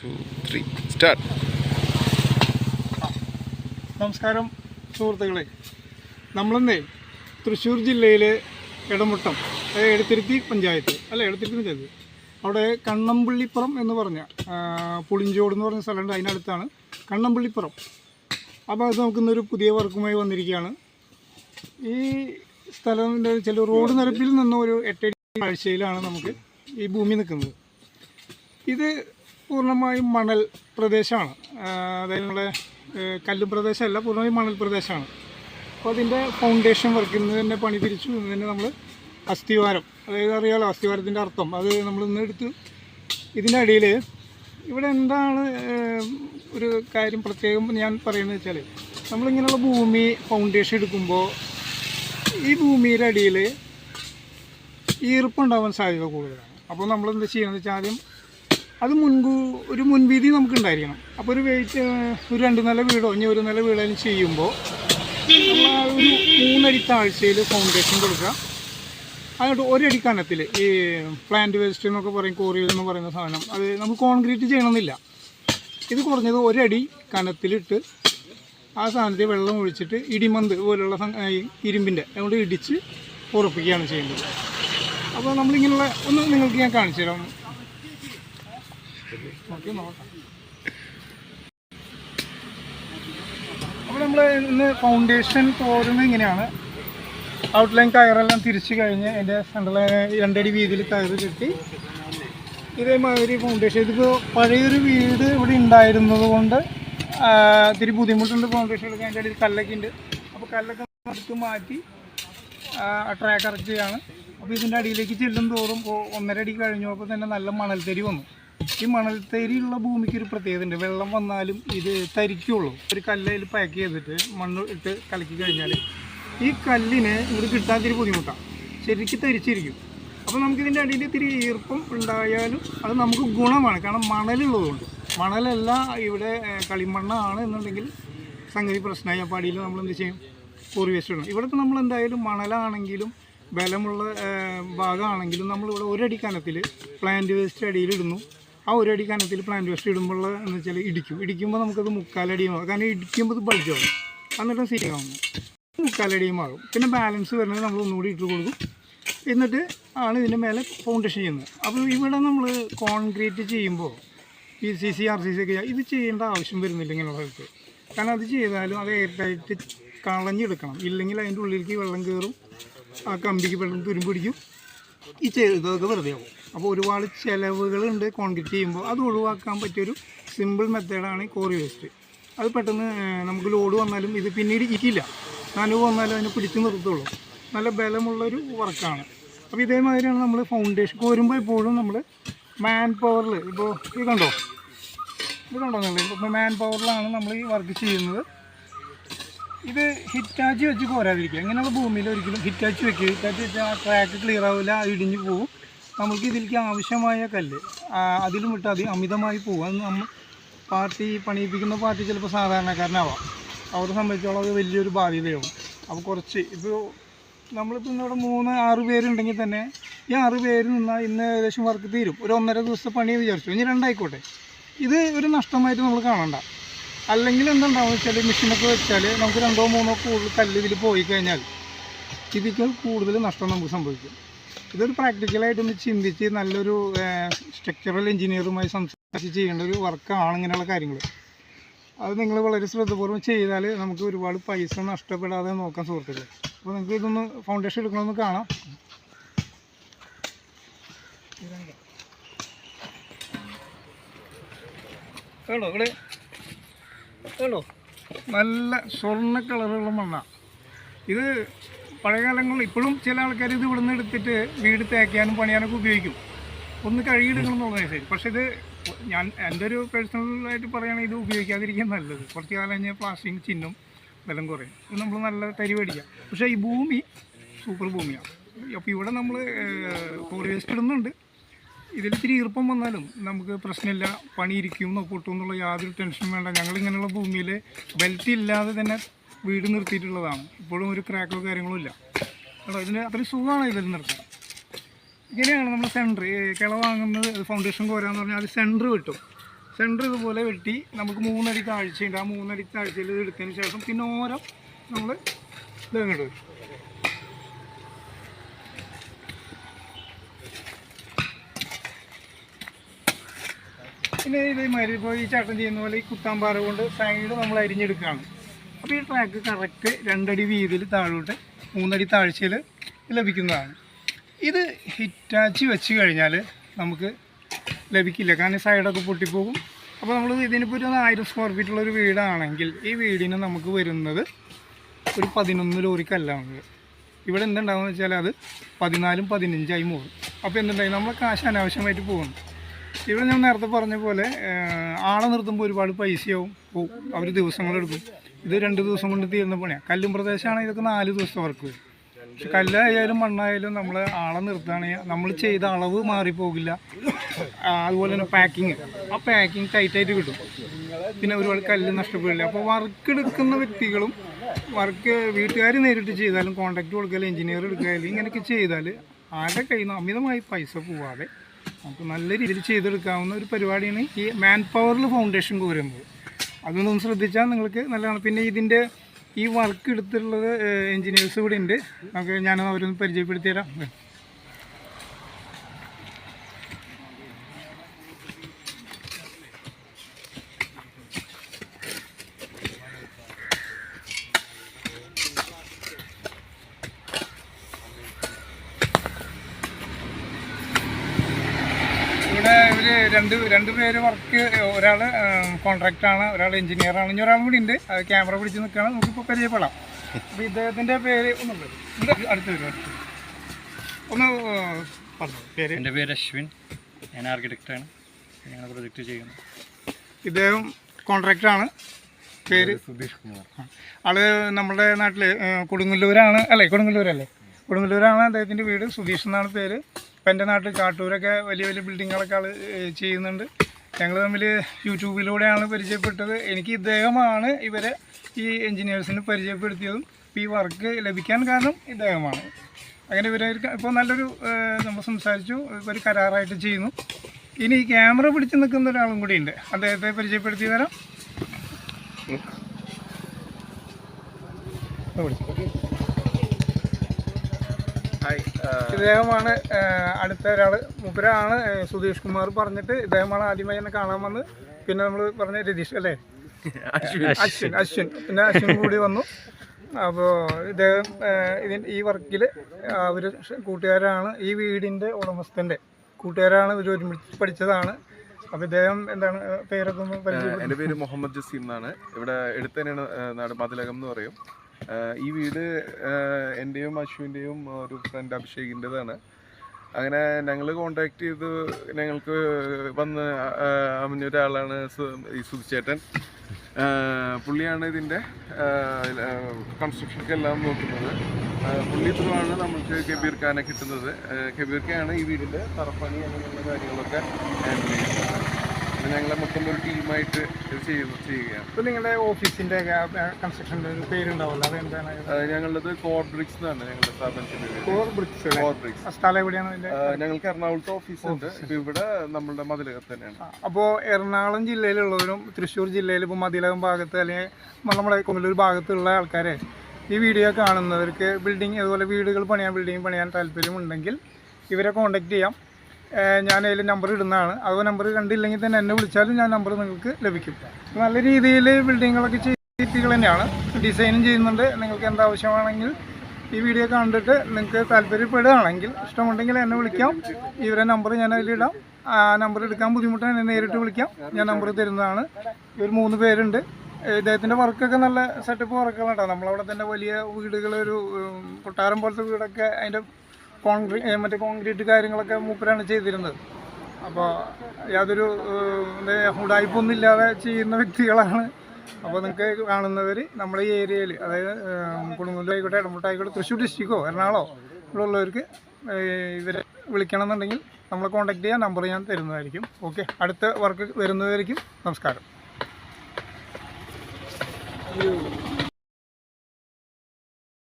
Start നമസ്കാരം സുഹൃത്തുക്കളെ. നമ്മളെന്നേ തൃശ്ശൂർ ജില്ലയിലെ ഇടമുട്ടം എടത്തിരുത്തി പഞ്ചായത്ത് അല്ല എടത്തിരുത്തി പഞ്ചായത്ത്. അവിടെ കണ്ണമ്പള്ളിപ്പുറം എന്ന് പറഞ്ഞ പുളിഞ്ചോട് എന്ന് പറഞ്ഞ സ്ഥലമുണ്ട്. അതിനടുത്താണ് കണ്ണമ്പള്ളിപ്പുറം. അപ്പോൾ നമുക്ക് ഇന്നൊരു പുതിയ വർക്കുമായി വന്നിരിക്കുകയാണ്. ഈ സ്ഥലത്തിന്റെ ചില റോഡ് നിരപ്പിൽ നിന്ന് ഒരു എട്ടടി കാഴ്ചയിലാണ് നമുക്ക് ഈ ഭൂമി നിൽക്കുന്നത്. ഇത് പൂർണമായും മണൽ പ്രദേശമാണ്. അതായത് നമ്മുടെ കല്ലും പ്രദേശമല്ല പൂർണമായും മണൽ പ്രദേശമാണ്. അപ്പോൾ അതിന്റെ ഫൗണ്ടേഷൻ വർക്ക് ഇന്ന് തന്നെ പണി തിരിച്ചു. ഇന്ന് തന്നെ നമ്മൾ അസ്ഥിവാരം. അതായത് അറിയാലോ അസ്ഥിവാരത്തിന്റെ അർത്ഥം. അത് നമ്മൾ ഇന്ന് എടുത്ത് അടിയിൽ ഇവിടെ എന്താണ് ഒരു കാര്യം പ്രത്യേകം ഞാൻ പറയുന്നത് വെച്ചാൽ നമ്മളിങ്ങനെയുള്ള ഭൂമി ഫൗണ്ടേഷൻ എടുക്കുമ്പോൾ ഈ ഭൂമിയുടെ അടിയിൽ ഈർപ്പുണ്ടാവാൻ സാധ്യത കൂടുതലാണ്. അപ്പോൾ നമ്മൾ എന്താ ചെയ്യണമെന്ന് വെച്ചാൽ ആദ്യം അത് മുൻകൂ ഒരു മുൻവീതി നമുക്ക് ഉണ്ടായിരിക്കണം അപ്പോൾ ഒരു വെയിറ്റ് ഒരു രണ്ട് നില വീടോ ഇനി ഒരു നില വീടായാലും ചെയ്യുമ്പോൾ ഒരു മൂന്നടി താഴ്ചയിൽ ഫൗണ്ടേഷൻ കൊടുക്കുക. അതുകൊണ്ട് ഒരടി കനത്തിൽ ഈ പ്ലാന്റ് വേസ്റ്റ് എന്നൊക്കെ പറയും കോറിയിൽ എന്ന് പറയുന്ന സാധനം. അത് നമുക്ക് കോൺക്രീറ്റ് ചെയ്യണമെന്നില്ല. ഇത് കുറഞ്ഞത് ഒരടി കനത്തിലിട്ട് ആ സാധനത്തിൽ വെള്ളം ഒഴിച്ചിട്ട് ഇടിമന്ത് പോലുള്ള ഇരുമ്പിന്റെ അതുകൊണ്ട് ഇടിച്ച് ഉറപ്പിക്കുകയാണ് ചെയ്യേണ്ടത് അപ്പോൾ നമ്മളിങ്ങനെയുള്ള ഒന്ന് നിങ്ങൾക്ക് ഞാൻ കാണിച്ചു തരാം. അപ്പോൾ നമ്മൾ ഇന്ന് ഫൗണ്ടേഷൻ തോരുന്നത് ഇങ്ങനെയാണ്. ഔട്ട്ലൈൻ കയറെല്ലാം തിരിച്ചു കഴിഞ്ഞ് അതിന്റെ സെൻട്രൽ രണ്ടടി വീതിയിൽ കയറ് കെട്ടി ഇതേമാതിരി ഫൗണ്ടേഷൻ ഇതിപ്പോൾ പഴയൊരു വീട് ഇവിടെ ഉണ്ടായിരുന്നത് കൊണ്ട് ഇത്തിരി ബുദ്ധിമുട്ടുണ്ട് ഫൗണ്ടേഷൻ എടുക്കാൻ അതിന്റെ ഇടയിൽ കല്ലൊക്കെ ഉണ്ട്. അപ്പോൾ കല്ലൊക്കെ എടുത്ത് മാറ്റി ട്രാക്ക് ഇറക്കുകയാണ് അപ്പോൾ ഇതിന്റെ അടിയിലേക്ക് ചെല്ലും തോറും ഒന്നര അടി കഴിഞ്ഞപ്പോൾ തന്നെ നല്ല മണൽത്തരി വന്നു. ഈ മണൽത്തരിയുള്ള ഭൂമിക്ക് ഒരു പ്രത്യേകത ഉണ്ട് വെള്ളം വന്നാലും ഇത് തരിക്കുള്ളൂ. ഒരു കല്ലിൽ പാക്ക് ചെയ്തിട്ട് മണ്ണ് ഇട്ട് കലക്കി കഴിഞ്ഞാൽ ഈ കല്ലിന് ഇവിടെ കിട്ടാൻ ഇത്തിരി ബുദ്ധിമുട്ടാണ് ശരിക്കും തരിച്ചിരിക്കും. അപ്പോൾ നമുക്കിതിന്റെ അടിയിൽ ഇത്തിരി ഈർപ്പം ഉണ്ടായാലും അത് നമുക്ക് ഗുണമാണ്. കാരണം മണലുള്ളതുകൊണ്ട്. മണലല്ല ഇവിടെ കളിമണ്ണാണ് എന്നുണ്ടെങ്കിൽ സംഗതി പ്രശ്നമായി. അപ്പോൾ അടിയിൽ നമ്മൾ എന്ത് ചെയ്യും? കോറി വേസ്റ്റ് ഇടണം ഇവിടുത്തെ നമ്മൾ എന്തായാലും മണലാണെങ്കിലും ബലമുള്ള ഭാഗമാണെങ്കിലും നമ്മളിവിടെ ഒരടി കനത്തിൽ പ്ലാന്റ് വേസ്റ്റ് അടിയിലിടുന്നു ആ ഒരു അടി കനത്തിൽ പ്ലാന്റ് വേസ്റ്റ് ഇടുമ്പോൾ എന്ന് വെച്ചാൽ ഇടിക്കും. ഇടിക്കുമ്പോൾ നമുക്കത് മുക്കാലടിയും കാരണം ഇടിക്കുമ്പോൾ ഇത് ബൾജാവും എന്നിട്ട് ശരിയാവുന്നു മുക്കാലടിയും ആകും. പിന്നെ ബാലൻസ് വരുന്നത് നമ്മൾ ഒന്നുകൂടി ഇട്ട് കൊടുക്കും. എന്നിട്ട് ആണ് ഇതിന്റെ മേലെ ഫൗണ്ടേഷൻ ചെയ്യുന്നത്. അപ്പോൾ ഇവിടെ നമ്മൾ കോൺക്രീറ്റ് ചെയ്യുമ്പോൾ P C C R C C ഒക്കെ ഇത് ചെയ്യേണ്ട ആവശ്യം വരുന്നില്ല ഇങ്ങനെയുള്ള സ്ഥലത്ത്. കാരണം അത് ചെയ്താലും അത് എയർടൈറ്റ് കളഞ്ഞെടുക്കണം. ഇല്ലെങ്കിൽ അതിന്റെ ഉള്ളിലേക്ക് വെള്ളം കയറും ആ കമ്പിക്ക് വെള്ളം തുരുമ്പ് പിടിക്കും. ഈ ചെയ്തതൊക്കെ വെറുതെ ആവും. അപ്പോൾ ഒരുപാട് ചിലവുകളുണ്ട് കോൺക്രീറ്റ് ചെയ്യുമ്പോൾ അത് ഒഴിവാക്കാൻ പറ്റിയൊരു സിമ്പിൾ മെത്തേഡാണ് ഈ കോറി വേസ്റ്റ് അത് പെട്ടെന്ന് നമുക്ക് ലോഡ് വന്നാലും ഇത് പിന്നീട് ഇരിക്കില്ല. നനവ് വന്നാലും അതിനെ പിടിച്ച് നിർത്തുള്ളൂ. നല്ല ബലമുള്ളൊരു വർക്കാണ് അപ്പോൾ ഇതേമാതിരിയാണ് നമ്മൾ ഫൗണ്ടേഷൻ കോരുമ്പോൾ എപ്പോഴും നമ്മൾ മാൻ പവറിൽ ഇപ്പോൾ ഇത് കണ്ടോ? ഇത് കണ്ടോ നിങ്ങൾ? ഇപ്പോൾ മാൻ പവറിലാണ് നമ്മൾ ഈ വർക്ക് ചെയ്യുന്നത്. ഇത് ഹിറ്റാച്ചി വെച്ച് കോരാതിരിക്കുക. ഇങ്ങനെയുള്ള ഭൂമിയിൽ ഒരിക്കലും ഹിറ്റാച്ചി വെക്കുക ഹിറ്റാച്ചി വെച്ചാൽ ആ ട്രാക്ക് ക്ലിയർ ആവില്ല ഇടിഞ്ഞു പോവും. നമുക്ക് ഇതിലേക്ക് ആവശ്യമായ കല്ല് അതിലും വിട്ട് അത് അമിതമായി പോകും അത് നമ്മൾ പാർട്ടി പണിയിപ്പിക്കുന്ന പാർട്ടി ചിലപ്പോൾ സാധാരണക്കാരനാവാം. അവരെ സംബന്ധിച്ചോളം അത് വലിയൊരു ബാധ്യതയാവും. അപ്പോൾ കുറച്ച് ഇപ്പോൾ നമ്മളിപ്പോൾ ഇന്നിവിടെ മൂന്ന് ആറ് പേരുണ്ടെങ്കിൽ തന്നെ ഈ ആറ് പേര് നിന്നാൽ ഇന്ന് ഏകദേശം വർക്ക് തീരും. ഒരു ഒന്നര ദിവസത്തെ പണി വിചാരിച്ചു. ഇനി രണ്ടായിക്കോട്ടെ. ഇത് ഒരു നഷ്ടമായിട്ട് നമ്മൾ കാണണ്ട. അല്ലെങ്കിൽ എന്തുണ്ടാവും വെച്ചാൽ മെഷീനൊക്കെ വെച്ചാൽ നമുക്ക് രണ്ടോ മൂന്നോ കൂടുതൽ കല്ല് ഇതിൽ പോയി കഴിഞ്ഞാൽ ഇതിക്ക് കൂടുതൽ നഷ്ടം നമുക്ക് സംഭവിക്കും. ഇതൊരു പ്രാക്ടിക്കലായിട്ടൊന്ന് ചിന്തിച്ച് നല്ലൊരു സ്ട്രക്ചറൽ എഞ്ചിനീയറുമായി സംസാരിച്ച് ചെയ്യേണ്ട ഒരു വർക്കാണ് ഇങ്ങനെയുള്ള കാര്യങ്ങൾ. അത് നിങ്ങൾ വളരെ ശ്രദ്ധപൂർവം ചെയ്താൽ നമുക്ക് ഒരുപാട് പൈസ നഷ്ടപ്പെടാതെ നോക്കാൻ സുഹൃത്തുക്കൾ അപ്പോൾ നിങ്ങൾക്ക് ഇതൊന്ന് ഫൗണ്ടേഷൻ എടുക്കണമെന്ന് കാണാം. കേട്ടോ ഇവിടെ കേട്ടോ? നല്ല സ്വർണ കളറുള്ള മണ്ണാണ് ഇത് പഴയകാലങ്ങളിൽ ഇപ്പോഴും ചില ആൾക്കാർ ഇത് ഇവിടുന്ന് എടുത്തിട്ട് വീട് തേക്കാനും പണിയാനൊക്കെ ഉപയോഗിക്കും. ഒന്ന് കഴുകിയെടുക്കണം ശരി. പക്ഷേ ഇത് ഞാൻ എന്റെ ഒരു പേഴ്സണലായിട്ട് പറയുകയാണെങ്കിൽ ഇത് ഉപയോഗിക്കാതിരിക്കാൻ നല്ലത്. കുറച്ച് കാലം കഴിഞ്ഞാൽ പ്ലാസ്റ്റിക് ചിഹ്നം വിലം കുറയും. ഇത് നമ്മൾ നല്ല തരി മേടിക്കാം. പക്ഷേ ഈ ഭൂമി സൂപ്പർ ഭൂമിയാണ് അപ്പോൾ ഇവിടെ നമ്മൾ കോറി വേസ്റ്റ് ഇടുന്നുണ്ട്. ഇതിൽ ഇത്തിരി ഈർപ്പം വന്നാലും നമുക്ക് പ്രശ്നമില്ല പണിയിരിക്കും കൂട്ടും എന്നുള്ള യാതൊരു ടെൻഷനും വേണ്ട. ഞങ്ങളിങ്ങനെയുള്ള ഭൂമിയിൽ ബെൽറ്റ് ഇല്ലാതെ തന്നെ വീട് നിർത്തിയിട്ടുള്ളതാണ്. ഇപ്പോഴും ഒരു ക്രാക്കോ കാര്യങ്ങളോ ഇല്ല. കേട്ടോ ഇതിന് അത്രയും സുഖമാണ് ഇതിൽ നിർത്താൻ. ഇങ്ങനെയാണ് നമ്മൾ സെന്റർ കിള വാങ്ങുന്നത്. ഫൗണ്ടേഷൻ കോരാന്ന് പറഞ്ഞാൽ അത് സെന്റർ വെട്ടും. സെന്റർ ഇതുപോലെ വെട്ടി നമുക്ക് മൂന്നടി താഴ്ചയുണ്ട്. ആ മൂന്നടി താഴ്ചയിൽ എടുത്തതിന് ശേഷം പിന്നെ ഓരോ നമ്മൾ ഇതങ്ങോട്ട് വരും പിന്നെ ഇതേമാതിരി ഇപ്പോൾ ഈ ചേട്ടൻ ചെയ്യുന്ന പോലെ ഈ കുത്താമ്പാറ കൊണ്ട് സൈഡ് നമ്മൾ അരിഞ്ഞെടുക്കുകയാണ്. അപ്പോൾ ഈ ട്രാക്ക് കറക്റ്റ് രണ്ടടി വീതിയിൽ താഴോട്ട് മൂന്നടി താഴ്ചയിൽ ലഭിക്കുന്നതാണ്. ഇത് ഹിറ്റാച്ചി വെച്ച് കഴിഞ്ഞാൽ നമുക്ക് ലഭിക്കില്ല. കാരണം ഈ സൈഡൊക്കെ പൊട്ടിപ്പോകും. അപ്പോൾ നമ്മൾ ഇതിനിപ്പോൾ ഒരു ആയിരം സ്ക്വയർ ഫീറ്റുള്ള ഒരു വീടാണെങ്കിൽ ഈ വീടിന് നമുക്ക് വരുന്നത് ഒരു പതിനൊന്ന് ലോറി കല്ലാണ് ഇവിടെ എന്തുണ്ടാകുമെന്ന് വെച്ചാൽ അത് പതിനാലും പതിനഞ്ചായി മാറും. അപ്പോൾ എന്തുണ്ടായി? നമ്മൾ കാശ് അനാവശ്യമായിട്ട് പോകുന്നു. ഇവിടെ ഞാൻ നേരത്തെ പറഞ്ഞ പോലെ ആളെ നിർത്തുമ്പോൾ ഒരുപാട് പൈസയാവും. പോവും അവർ ദിവസങ്ങളെടുക്കും ഇത് രണ്ട് ദിവസം കൊണ്ട് തീരുന്ന പണിയാണ് കല്ലും പ്രദേശമാണ് ഇതൊക്കെ നാല് ദിവസത്തെ വർക്ക്. വരും പക്ഷെ കല്ലായാലും മണ്ണായാലും നമ്മൾ ആളെ നിർത്തുകയാണെങ്കിൽ നമ്മൾ ചെയ്ത അളവ് മാറിപ്പോകില്ല. അതുപോലെ തന്നെ പാക്കിങ് ആ പാക്കിങ് ടൈറ്റായിട്ട് കിട്ടും. പിന്നെ ഒരുപാട് കല്ല് നഷ്ടപ്പെടില്ല. അപ്പോൾ വർക്ക് എടുക്കുന്ന വ്യക്തികളും വർക്ക് വീട്ടുകാർ നേരിട്ട് ചെയ്താലും കോൺട്രാക്ട് കൊടുക്കലും എഞ്ചിനീയർ എടുക്കുക ഇങ്ങനെയൊക്കെ ചെയ്താൽ ആരുടെ കയ്യിൽ നിന്ന് അമിതമായി പൈസ പോവാതെ നമുക്ക് നല്ല രീതിയിൽ ചെയ്തെടുക്കാവുന്ന ഒരു പരിപാടിയാണ് ഈ മാൻ പവറിൽ ഫൗണ്ടേഷൻ കോരുന്നത്. അതൊന്നും ശ്രദ്ധിച്ചാൽ നിങ്ങൾക്ക് നല്ലതാണ്. പിന്നെ ഇതിന്റെ ഈ വർക്ക് എടുത്തിട്ടുള്ളത് എൻജിനീയേഴ്സ് കൂടെ ഉണ്ട്. നമുക്ക് ഞാൻ അവരൊന്ന് പരിചയപ്പെടുത്തി തരാം ഇവിടെ ഇവർ രണ്ട് രണ്ട് പേര് വർക്ക് ഒരാൾ കോൺട്രാക്റ്റാണ് ഒരാൾ എഞ്ചിനീയറാണ് ഇനി ഒരാൾ കൂടി ഉണ്ട്. അത് ക്യാമറ പിടിച്ച് നിൽക്കുകയാണ്. നമുക്കിപ്പോൾ പരിചയപ്പെടാം. അപ്പോൾ ഇദ്ദേഹത്തിന്റെ പേര് ഒന്നുണ്ട് അടുത്ത് വരും ഒന്ന് പറഞ്ഞു. പേര്? എന്റെ പേര് അശ്വിൻ. ഞാൻ ആർക്കിടെക്റ്റാണ് ഞങ്ങൾ പ്രൊജക്റ്റ് ചെയ്യുന്നു. ഇദ്ദേഹം കോൺട്രാക്റ്റാണ് പേര്? സുധീഷ് കുമാർ. ആൾ നമ്മുടെ നാട്ടിൽ കൊടുങ്ങല്ലൂരാണ്. അല്ലേ കൊടുങ്ങല്ലൂരല്ലേ? കൊടുങ്ങല്ലൂരാണ് അദ്ദേഹത്തിന്റെ വീട്. സുധീഷ് എന്നാണ് പേര്. ഇപ്പം എന്റെ നാട്ടിൽ കാട്ടൂരൊക്കെ വലിയ വലിയ ബിൽഡിങ്ങുകളൊക്കെ ആൾ ചെയ്യുന്നുണ്ട്. ഞങ്ങൾ തമ്മിൽ യൂട്യൂബിലൂടെയാണ് പരിചയപ്പെട്ടത്. എനിക്ക് ഇദ്ദേഹമാണ് ഇവരെ ഈ എൻജിനീയേഴ്സിന് പരിചയപ്പെടുത്തിയതും. ഈ വർക്ക് ലഭിക്കാൻ കാരണം ഇദ്ദേഹമാണ്. അങ്ങനെ ഇവരെ ഇപ്പോൾ നല്ലൊരു നമ്മൾ സംസാരിച്ചു ഇവർ കരാറായിട്ട് ചെയ്യുന്നു. ഇനി ഈ ക്യാമറ പിടിച്ച് നിൽക്കുന്ന ഒരാളും കൂടിയുണ്ട് അദ്ദേഹത്തെ പരിചയപ്പെടുത്തി തരാം. ഇദ്ദേഹമാണ് ഏഹ്, അടുത്ത ഒരാൾ മുപ്പരാണ് സുധീഷ് കുമാർ പറഞ്ഞിട്ട് ഇദ്ദേഹമാണ് ആദ്യമായി എന്നെ കാണാൻ വന്ന് പിന്നെ നമ്മൾ പറഞ്ഞ രതീഷ് അല്ലേ? അശ്വിൻ. അശ്വിൻ പിന്നെ അശ്വിൻ കൂടി വന്നു. അപ്പോൾ ഇദ്ദേഹം ഇതിൻ ഈ വർക്കിൽ അവർ കൂട്ടുകാരാണ് ഈ വീടിന്റെ ഉടമസ്ഥന്റെ കൂട്ടുകാരാണ് ഇവർ ഒരുമിച്ച് പഠിച്ചതാണ്. അപ്പോൾ ഇദ്ദേഹം എന്താണ് പേരൊക്കെ ഒന്ന് എന്റെ പേര് മുഹമ്മദ് ജസീം എന്നാണ്. ഇവിടെ എടുത്തന്നെയാണ് നാട് മതിലകം എന്ന് പറയും. ഈ വീട് എന്റെയും അശ്വിന്റെയും ഒരു ഫ്രണ്ട് അഭിഷേകിന്റെതാണ് അങ്ങനെ ഞങ്ങൾ കോണ്ടാക്ട് ചെയ്ത് ഞങ്ങൾക്ക് വന്ന് ഏഹ്, ഒരാളാണ് ഈ സുധിച്ചേട്ടൻ. പുള്ളിയാണ് ഇതിന്റെ കൺസ്ട്രക്ഷനൊക്കെല്ലാം നോക്കുന്നത്. പുള്ളി ത്രൂവാണ് നമുക്ക് കബീർ ഖാനെ കിട്ടുന്നത്. കബീർ ഈ വീടിന്റെ തറപ്പണി അങ്ങനെയുള്ള കാര്യങ്ങളൊക്കെ ഹാൻഡിൽ ചെയ്യുന്നത്. ഞങ്ങളെ മൊത്തം ഒരു ടീമായിട്ട് ചെയ്യുന്നു ചെയ്യുകയാണ്. ഇപ്പോൾ നിങ്ങളുടെ ഓഫീസിന്റെ കൺസ്ട്രക്ഷന്റെ ഒരു പേരുണ്ടാവുമല്ലോ അതെന്താണ്? ആഹ് ഞങ്ങളുടേത് കോർ ബ്രിക്സ് എന്നാണ് ഞങ്ങളുടെ സ്ഥാപനത്തിന്റെ പേര്. കോർ ബ്രിക്സ് കോർ ബ്രിക്സ് സ്ഥലം എവിടെയാണ് ഞങ്ങൾക്ക് എറണാകുളത്ത് ഓഫീസ് ഉണ്ട്. ഇവിടെ നമ്മളുടെ മതിലകം തന്നെയാണ്. അപ്പോൾ എറണാകുളം ജില്ലയിലുള്ളവരും തൃശ്ശൂർ ജില്ലയിൽ ഇപ്പോൾ മതിലകം ഭാഗത്ത് അല്ലെങ്കിൽ നമ്മുടെ കൊല്ലൂർ ഭാഗത്തുള്ള ആൾക്കാരെ ഈ വീഡിയോ കാണുന്നവർക്ക് ബിൽഡിംഗ് അതുപോലെ വീടുകൾ പണിയാൻ ബിൽഡിംഗ് പണിയാൻ താല്പര്യമുണ്ടെങ്കിൽ ഇവരെ കോൺടാക്റ്റ് ചെയ്യാം. ഞാൻ നമ്പർ ഇടുന്നതാണ്. അത് നമ്പർ കണ്ടില്ലെങ്കിൽ തന്നെ എന്നെ വിളിച്ചാലും ഞാൻ നമ്പർ നിങ്ങൾക്ക് ലഭിക്കും. നല്ല രീതിയിൽ ബിൽഡിങ്ങുകളൊക്കെ ചെയ്തിട്ടുകൾ തന്നെയാണ്. ഡിസൈനും ചെയ്യുന്നുണ്ട്. നിങ്ങൾക്ക് എന്താവശ്യമാണെങ്കിൽ ഈ വീഡിയോ കണ്ടിട്ട് നിങ്ങൾക്ക് താല്പര്യപ്പെടുകയാണെങ്കിൽ ഇഷ്ടമുണ്ടെങ്കിൽ എന്നെ വിളിക്കാം. ഇവരെ നമ്പർ ഞാൻ അതിലിടാം ആ നമ്പർ എടുക്കാൻ ബുദ്ധിമുട്ടാണ് എന്നെ നേരിട്ട് വിളിക്കാം. ഞാൻ നമ്പർ തരുന്നതാണ്. ഇവർ മൂന്ന് പേരുണ്ട്. ഇദ്ദേഹത്തിന്റെ വർക്കൊക്കെ നല്ല സെറ്റപ്പ് വർക്കുകളാണ് കേട്ടോ. നമ്മളവിടെ തന്നെ വലിയ വീടുകൾ ഒരു കൊട്ടാരം പോലത്തെ വീടൊക്കെ അതിന്റെ കോൺക്രീറ്റ് മറ്റേ കോൺക്രീറ്റ് കാര്യങ്ങളൊക്കെ മൂപ്പരാണ് ചെയ്തിരുന്നത്. അപ്പോൾ യാതൊരു ഉടായ്പൊന്നും ഇല്ലാതെ ചെയ്യുന്ന വ്യക്തികളാണ്. അപ്പോൾ നിങ്ങൾക്ക് കാണുന്നവർ നമ്മുടെ ഈ ഏരിയയിൽ അതായത് കുടുംബത്തിലായിക്കോട്ടെ ഇടമുട്ടായിക്കോട്ടെ തൃശ്ശൂർ ഡിസ്ട്രിക്റ്റോ എറണാകുളോ ഉള്ളവർക്ക് ഇവരെ വിളിക്കണമെന്നുണ്ടെങ്കിൽ നമ്മളെ കോൺടാക്ട് ചെയ്യാൻ നമ്പർ ഞാൻ തരുന്നതായിരിക്കും. ഓക്കെ അടുത്ത വർക്ക് വരുന്നതായിരിക്കും. നമസ്കാരം.